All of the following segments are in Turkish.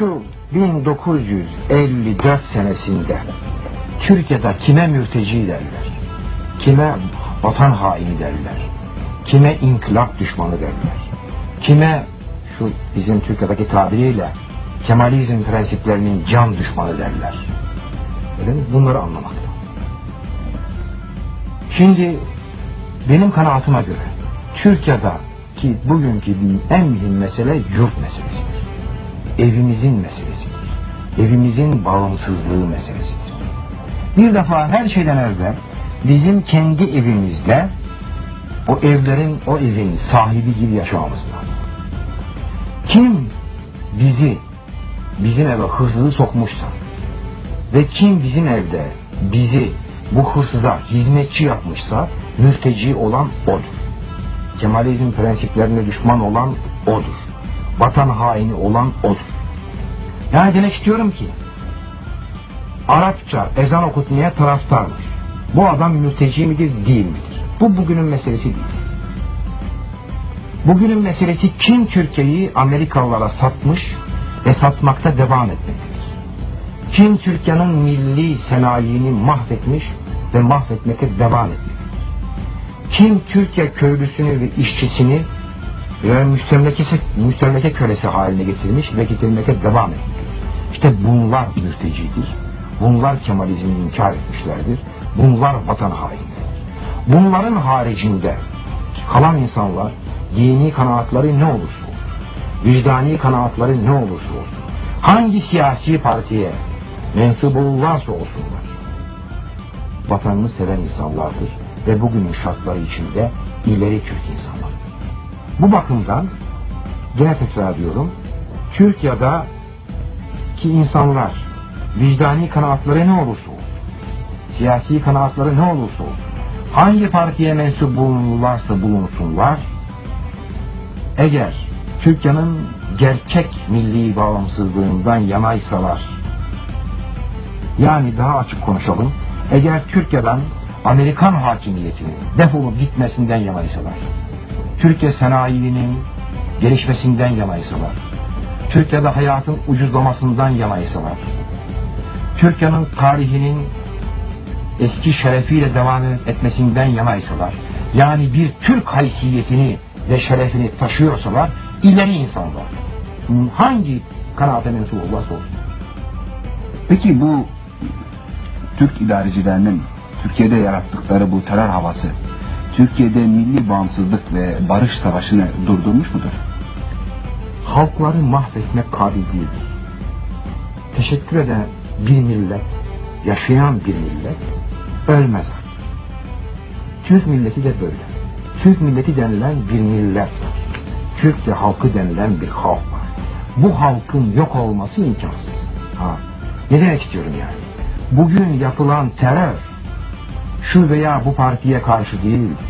şu 1954 senesinde Türkiye'de kime mürteci derler, kime vatan haini derler, kime inkılap düşmanı derler, kime şu bizim Türkiye'deki tabiriyle Kemalizm prensiplerinin can düşmanı derler. Öyle mi? Bunları anlamak. Şimdi benim kanaatime göre Türkiye'de ki bugünkü en mühim mesele yurt meselesidir. Evimizin meselesidir. Evimizin bağımsızlığı meselesidir. Bir defa her şeyden evvel bizim kendi evimizde o evlerin, o evin sahibi gibi yaşamamız. Kim bizi bizim eve hırsızı sokmuşsa ve kim bizim evde bizi bu hırsıza hizmetçi yapmışsa mürteci olan odur. Kemalizm prensiplerine düşman olan odur. Vatan haini olan odur. Yani demek istiyorum ki Arapça ezan okutmaya taraftarmış. Bu adam mülteci midir değil midir? Bu bugünün meselesi değil. Bugünün meselesi kim Türkiye'yi Amerikalılara satmış ve satmakta devam etmektedir. Kim Türkiye'nin milli senayini mahvetmiş ve mahvetmekte devam etmektedir. Kim Türkiye köylüsünü ve işçisini ve müstemlekesi, müstemleke kölesi haline getirmiş ve getirmekte devam etmektedir. İşte bunlar mürtecidir. Bunlar Kemalizmi inkar etmişlerdir. Bunlar vatan hainleridir. Bunların haricinde kalan insanlar dini kanaatları ne olursa olsun, vicdani kanaatları ne olursa olsun, hangi siyasi partiye mensup olurlarsa olsunlar, vatanını seven insanlardır ve bugünün şartları içinde ileri Türk insanlar. Bu bakımdan gene tekrar ediyorum, Türkiye'de ki insanlar vicdani kanaatları ne olursa siyasi kanaatları ne olursa hangi partiye mensup bulunurlarsa bulunsunlar, eğer Türkiye'nin gerçek milli bağımsızlığından yanaysalar, yani daha açık konuşalım, eğer Türkiye'den Amerikan hakimiyetinin defolup gitmesinden yanaysalar, Türkiye sanayinin gelişmesinden yanaysalar, Türkiye'de hayatın ucuzlamasından yanaysalar, Türkiye'nin tarihinin eski şerefiyle devam etmesinden yanaysalar, yani bir Türk haysiyetini ve şerefini taşıyorsalar, ileri insanlar. Hangi kanaate mensup olursa olsun. Peki bu Türk idarecilerinin Türkiye'de yarattıkları bu terör havası Türkiye'de milli bağımsızlık ve barış savaşını durdurmuş mudur? halkları mahvetmek kabil değildir. Teşekkür eden bir millet, yaşayan bir millet ölmez. Türk milleti de böyle. Türk milleti denilen bir millet var. Türkçe halkı denilen bir halk var. Bu halkın yok olması imkansız. Ha, ne demek istiyorum yani? Bugün yapılan terör şu veya bu partiye karşı değildir.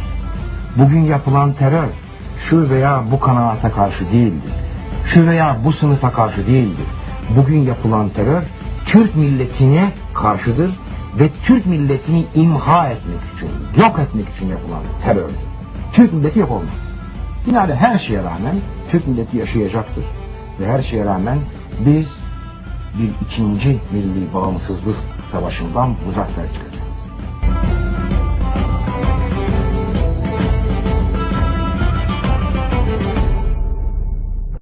Bugün yapılan terör şu veya bu kanaata karşı değildir. Şu veya bu sınıfa karşı değildir. Bugün yapılan terör Türk milletine karşıdır ve Türk milletini imha etmek için, yok etmek için yapılan terör. Türk milleti yok olmaz. Binaenaleyh her şeye rağmen Türk milleti yaşayacaktır. Ve her şeye rağmen biz bir ikinci milli bağımsızlık savaşından muzaffer çıkacağız.